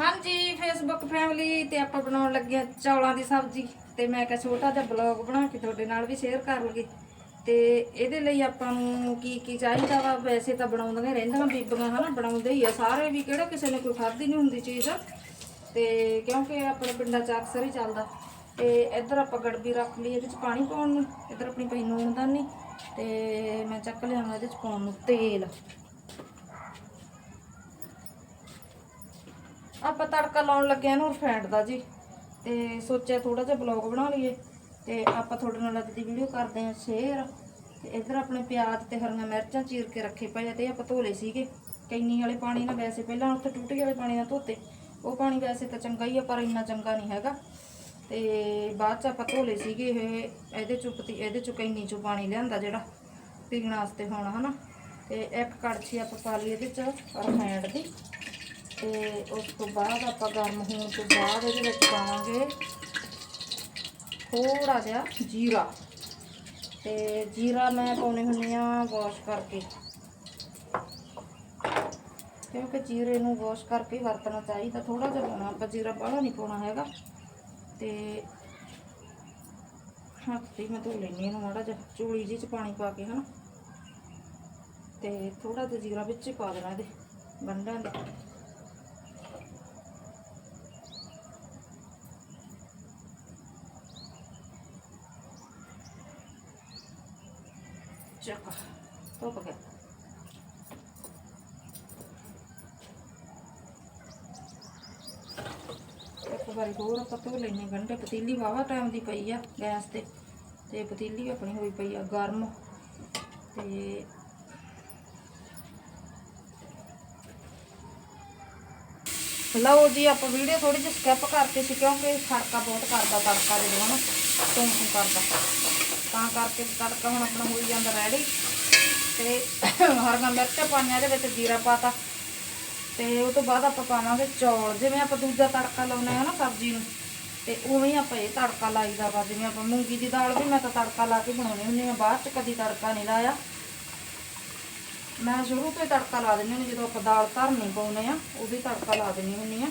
ਹਾਂਜੀ Facebook family ਤੇ ਆਪਾਂ ਬਣਾਉਣ ਲੱਗੇ ਆ ਚੌਲਾਂ ਦੀ ਸਬਜ਼ੀ ਤੇ ਮੈਂ ਕਿਹਾ ਛੋਟਾ ਜਿਹਾ ਬਲੌਗ ਬਣਾ ਕੇ ਤੁਹਾਡੇ ਨਾਲ ਵੀ ਸ਼ੇਅਰ ਕਰ ਲਈਏ। ਤੇ ਇਹਦੇ ਲਈ ਆਪਾਂ ਨੂੰ ਕੀ ਕੀ ਚਾਹੀਦਾ ਵਾ? ਵੈਸੇ ਤਾਂ ਬਣਾਉਂਦੀਆਂ ਹੀ ਰਹਿੰਦੀਆਂ ਬੀਬੀਆਂ, ਹਨਾ? ਬਣਾਉਂਦੇ ਹੀ ਆ ਸਾਰੇ ਵੀ, ਕਿਹੜਾ ਕਿਸੇ ਨੇ ਕੋਈ ਖਾਧੀ ਨਹੀਂ ਹੁੰਦੀ ਚੀਜ਼। ਤੇ ਕਿਉਂਕਿ ਆਪਣੇ ਪਿੰਡਾਂ 'ਚ ਅਕਸਰ ਹੀ ਚੱਲਦਾ। ਤੇ ਇੱਧਰ ਆਪਾਂ ਗੜਬੀ ਰੱਖ ਲਈ ਇਹਦੇ 'ਚ ਪਾਣੀ ਪਾਉਣ ਨੂੰ। ਇੱਧਰ ਆਪਣੀ ਪਈ ਨੂਣਦਾਨੀ ਤੇ ਮੈਂ ਚੱਕ ਲਿਆਵਾਂ ਇਹਦੇ 'ਚ ਪਾਉਣ ਨੂੰ ਤੇਲ। ਆਪਾਂ ਤੜਕਾ ਲਾਉਣ ਲੱਗੇ ਆ ਨੂੰ ਰਿਫਾਈਂਡ ਦਾ ਜੀ। ਤੇ ਸੋਚਿਆ ਥੋੜਾ ਜਿਹਾ ਬਲੌਗ ਬਣਾ ਲਈਏ। ਤੇ ਆਪਾਂ ਤੁਹਾਡੇ ਨਾਲ ਅੱਜ ਦੀ ਵੀਡੀਓ ਕਰਦੇ ਆ ਸ਼ੇਅਰ ਤੇ ਇੱਧਰ ਆਪਣੇ ਪਿਆਜ਼ ਤੇ ਹਰੀਆਂ ਮਿਰਚਾਂ ਚੀਰ ਕੇ ਰੱਖੇ ਪਏ ਆ ਤੇ ਆਪਾਂ ਧੋਲੇ ਸੀਗੇ। ਕੈਨੀ ਵਾਲੇ ਪਾਣੀ ਨਾਲ ਵੈਸੇ ਪਹਿਲਾਂ ਉੱਥੇ ਟੂਟੀ ਵਾਲੇ ਪਾਣੀ ਨਾਲ ਧੋਤੇ। ਉਹ ਪਾਣੀ ਵੈਸੇ ਤਾਂ ਚੰਗਾ ਹੀ ਆ, ਪਰ ਇੰਨਾ ਚੰਗਾ ਨਹੀਂ ਹੈਗਾ। ਤੇ ਬਾਅਦ ਚ ਆਪਾਂ ਧੋਲੇ ਸੀਗੇ ਇਹ। ਇਹਦੇ ਚੋਂ ਪਤੀ ਇਹਦੇ ਚੋਂ ਕੈਨੀ ਚੋਂ ਪਾਣੀ ਲਿਆਂਦਾ ਜਿਹੜਾ ਪੀਣ ਵਾਸਤੇ ਹੁਣ, ਹਨਾ। ਤੇ ਇੱਕ ਕੜਛੀ ਆਪਾਂ ਪਾ ਲਈ ਇਹਦੇ ਚ ਰਿਫਾਈਂਡ ਦੀ। ਤੇ ਉਸ ਤੋਂ ਬਾਅਦ ਆਪਾਂ ਗਰਮ ਹੋਣ ਤੋਂ ਬਾਅਦ ਇਹਦੇ ਵਿੱਚ ਪਾਵਾਂਗੇ ਥੋੜਾ ਜਿਹਾ ਜੀਰਾ। ਤੇ ਜੀਰਾ ਮੈਂ ਪਾਉਣੇ ਹੁੰਦੀ ਆ ਵਾਸ਼ ਕਰਕੇ। ਕਿਉਂਕਿ ਜੀਰੇ ਨੂੰ ਵਾਸ਼ ਕਰਕੇ ਵਰਤਣਾ ਚਾਹੀਦਾ ਥੋੜਾ ਜਿਹਾ ਪਾਉਣਾ। ਆਪਾਂ ਜੀਰਾ ਬਾਹਲਾ ਨਹੀਂ ਪਾਉਣਾ ਹੈਗਾ। ਤੇ ਹੱਥੀ ਮੈਂ ਧੋ ਲੈਣੀ ਇਹਨੂੰ ਮਾੜਾ ਜਿਹਾ, ਚੂਲੀ ਜਿਹੀ ਚ ਪਾਣੀ ਪਾ ਕੇ, ਹਨਾ। ਤੇ ਥੋੜਾ ਜਿਹਾ ਜੀਰਾ ਵਿੱਚ ਹੀ ਪਾ ਦੇਣਾ ਇਹਦੇ ਗੰਢਾਂ ਦੇ। ਚੱਕ ਧੁੱਪ ਗਿਆ ਇੱਕ ਵਾਰੀ ਹੋਰ ਆਪਾਂ ਧੋ ਲੈਣੇ ਗੰਢੇ ਪਤੀਲੀ ਵਾਵਾ ਟਾਈਮ ਦੀ ਪਈ ਆ ਗੈਸ ਤੇ। ਤੇ ਪਤੀਲੀ ਆਪਣੀ ਹੋਈ ਪਈ ਆ ਗਰਮ। ਤੇ ਲਓ ਜੀ, ਆਪਾਂ ਵੀਡੀਓ ਥੋੜੀ ਜਿਹੀ ਸਕਿਪ ਕਰਤੀ ਸੀ, ਕਿਉਂਕਿ ਖੜਕਾ ਬਹੁਤ ਕਰਦਾ, ਤੜਕਾ ਜਦੋਂ ਹਨਾ ਤੁਮ ਕਰਦਾ। ਤਾਂ ਕਰਕੇ ਤੜਕਾ ਹੁਣ ਆਪਣਾ ਹੋਈ ਜਾਂਦਾ ਰੈਡੀ ਤੇ ਹਰੀਆਂ ਮਿਰਚਾਂ ਪਾਈਆਂ, ਇਹਦੇ ਵਿੱਚ ਜੀਰਾ ਪਾਤਾ। ਤੇ ਉਹ ਤੋਂ ਬਾਅਦ ਆਪਾਂ ਪਾਵਾਂਗੇ ਚੌਲ। ਜਿਵੇਂ ਆਪਾਂ ਦੂਜਾ ਤੜਕਾ ਲਾਉਣਾ ਹੈ ਨਾ ਸਬਜ਼ੀ ਨੂੰ, ਤੇ ਉਵੇਂ ਹੀ ਆਪਾਂ ਇਹ ਤੜਕਾ ਲਾਈਦਾ ਵਾ। ਜਿਵੇਂ ਆਪਾਂ ਮੂੰਗੀ ਦੀ ਦਾਲ ਵੀ ਮੈਂ ਤਾਂ ਤੜਕਾ ਲਾ ਕੇ ਬਣਾਉਣੀ ਹੁੰਦੀ ਆ ਬਾਅਦ ਚ ਕਦੀ ਤੜਕਾ ਨਹੀਂ ਲਾਇਆ। ਮੈਂ ਸ਼ੁਰੂ ਤੋਂ ਹੀ ਤੜਕਾ ਲਾ ਦਿੰਦੀ ਹੁੰਦੀ ਜਦੋਂ ਆਪਾਂ ਦਾਲ ਧਰਨੀ ਪਾਉਨੇ ਆ ਵੀ ਤੜਕਾ ਲਾ ਦਿੰਦੀ ਹੁੰਦੀ ਆ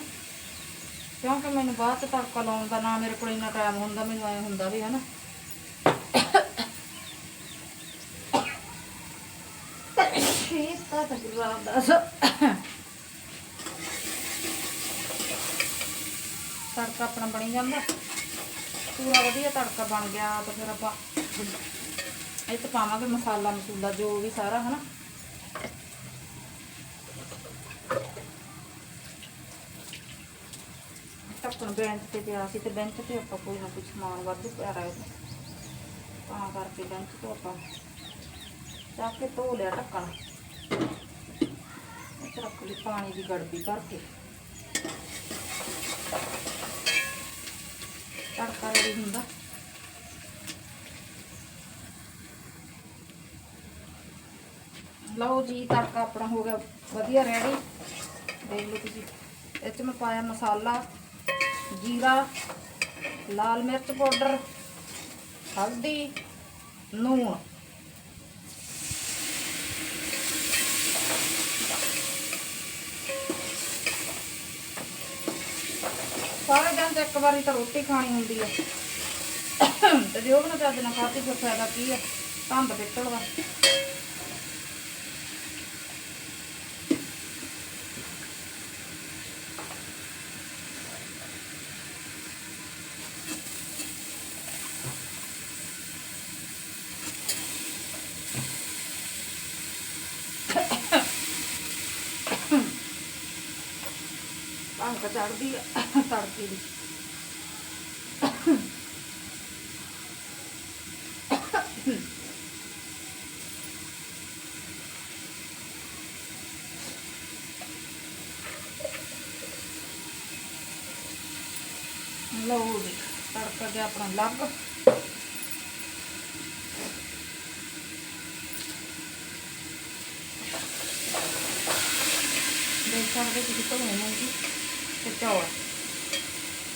ਕਿਉਂਕਿ ਮੈਨੂੰ ਬਾਅਦ ਚ ਤੜਕਾ ਲਾਉਣ ਦਾ ਨਾ ਮੇਰੇ ਕੋਲ ਇੰਨਾ ਟਾਈਮ ਹੁੰਦਾ, ਮੈਨੂੰ ਐ ਹੁੰਦਾ ਵੀ ਹਨਾ। ਇਹ ਤਾਂ ਤਕਰਾਰ ਦਾ ਤੜਕਾ ਆਪਣਾ ਬਣੀ ਜਾਂਦਾ। ਪੂਰਾ ਵਧੀਆ ਤੜਕਾ ਬਣ ਗਿਆ ਤਾਂ ਫਿਰ ਆਪਾਂ ਇਹ ਤੇ ਪਾਵਾਂਗੇ ਮਸਾਲਾ ਮਸੂਲਾ ਜੋ ਵੀ ਸਾਰਾ, ਹਨਾ। ਢੱਕਣ ਬੈਂਚ ਤੇ ਪਿਆ ਸੀ ਤੇ ਬੈਂਚ ਤੇ ਆਪਾਂ ਕੋਈ ਨਾ ਕੁਝ ਸਮਾਨ ਵੱਧ ਪਿਆ ਰਿਹਾ ਤਾਂ ਕਰਕੇ ਬੈਂਚ ਤੋਂ ਆਪਾਂ ਚੱਕ ਕੇ ਧੋ ਲਿਆ ਢੱਕਣ। ਇੱਥੇ ਰੱਖ ਲਈ ਪਾਣੀ ਦੀ ਗੜਬੀ ਭਰ ਕੇ ਤੜਕਾ ਰੈਡੀ ਹੁੰਦਾ। ਲਓ ਜੀ, ਤੜਕਾ ਆਪਣਾ ਹੋ ਗਿਆ ਵਧੀਆ ਰੈਡੀ ਦੇਖ ਲਓ ਤੁਸੀਂ ਇਹ 'ਚ ਮੈਂ ਪਾਇਆ ਮਸਾਲਾ, ਜੀਰਾ, ਲਾਲ ਮਿਰਚ ਪਾਊਡਰ, ਹਲਦੀ ਨੂਣ ਸਾਰੇ ਦਿਨ ਤੇ ਇੱਕ ਵਾਰੀ ਤਾਂ ਰੋਟੀ ਖਾਣੀ ਹੁੰਦੀ ਆ। ਤੇ ਜੇ ਉਹ ਨਾ ਚੱਜ ਨਾਲ ਖਾਧੀ, ਫਿਰ ਫਾਇਦਾ ਕੀ ਆ? ਧੰਦ ਪਿੱਤਲ ਦਾ ਭੰਗ ਚੜਦੀ ਆ ਤੜਕੇ ਦੀ ਲਓ ਜੀ ਤੜਕਾ ਗਿਆ ਆਪਣਾ ਲੱਗ ਦੇਖ ਸਕਦੇ ਤੁਸੀਂ ਧੋਣੇ ਮੂੰਗੀ ਤੇ ਚੌਲ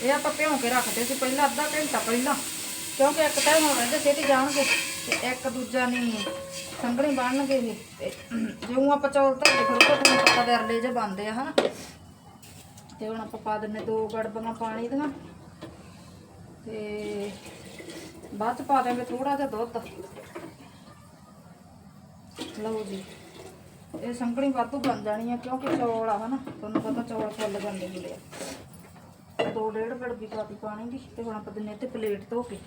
ਇਹ ਆਪਾਂ ਭਿਉਂ ਕੇ ਰੱਖਦੇ ਸੀ, ਪਹਿਲਾਂ ਅੱਧਾ ਘੰਟਾ ਪਹਿਲਾਂ। ਕਿਉਂਕਿ ਇੱਕ ਟਾਈਮ ਹੋ ਰਹਿੰਦੇ ਛੇਤੀ ਜਾਣਗੇ ਤੇ ਇੱਕ ਦੂਜਾ ਨਹੀਂ ਸੰਗਣੀ ਬਣਨਗੇ ਇਹ। ਤੇ ਜਿਉਂ ਆਪਾਂ ਚੌਲ ਧਰਦੇ ਫਿਰ ਤੁਹਾਨੂੰ ਪਤਾ ਵਰਲੇ ਜੇ ਬਣਦੇ ਆ, ਹਨਾ? ਤੇ ਹੁਣ ਆਪਾਂ ਪਾ ਦਿੰਨੇ ਦੋ ਗੜਬੀਆਂ ਪਾਣੀ ਦੀਆਂ ਤੇ ਬਾਅਦ ਚ ਪਾ ਦੇਵਾਂਗੇ ਥੋੜਾ ਜਿਹਾ ਦੁੱਧ। ਲਓ ਜੀ। ਇਹ ਸੰਘਣੀ ਵਾਧੂ ਬਣ ਜਾਣੀ ਆ, ਕਿਉਂਕਿ ਚੌਲ ਆ ਹਨਾ, ਤੁਹਾਨੂੰ ਪਤਾ ਚੌਲ ਫੁੱਲ ਜਾਂਦੇ ਹੁੰਦੇ ਆ। ਦੋ ਡੇਢ ਗੜਬੀ ਪਾਤੀ ਪਾਣੀ ਦੀ ਤੇ ਹੁਣ ਆਪਾਂ ਦਿੰਨੇ ਤੇ ਪਲੇਟ ਧੋ ਕੇ।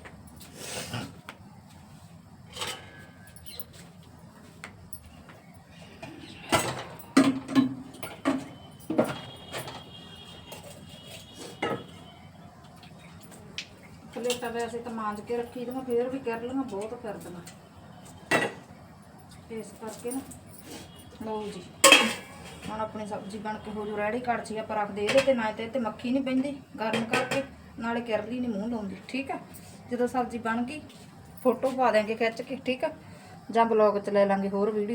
ਪਲੇਟਾਂ ਵੈਸੇ ਤਾਂ ਮਾਂਜ ਕੇ ਰੱਖੀ ਦੀਆਂ, ਫੇਰ ਵੀ ਕਰ ਲਈਆਂ, ਬਹੁਤ ਕਰਦੀਆਂ ਇਸ ਕਰਕੇ ਨਾ ਲਓ ਜੀ। ਹੁਣ ਆਪਣੀ ਸਬਜ਼ੀ ਬਣ ਕੇ ਹੋ ਜੂ ਰੈਡੀ ਕੜਛੀ ਆਪਾਂ ਰੱਖਦੇ ਇਹਦੇ ਤੇ ਨਾ ਤੇ ਤੇ ਮੱਖੀ ਨਹੀਂ ਪੈਂਦੀ, ਗਰਮ ਕਰਕੇ, ਨਾਲੇ ਕਿਰਲੀ ਨਹੀਂ ਮੂੰਹ ਲਾਉਂਦੀ, ਠੀਕ ਆ? ਜਦੋਂ ਸਬਜ਼ੀ ਬਣ ਗਈ ਫੋਟੋ ਪਾ ਦਿਆਂਗੇ ਖਿੱਚ ਕੇ, ਠੀਕ ਆ? ਜਾਂ ਬਲੌਗ ਚ ਲੈ ਲਾਂਗੇ ਹੋਰ ਵੀਡੀਓ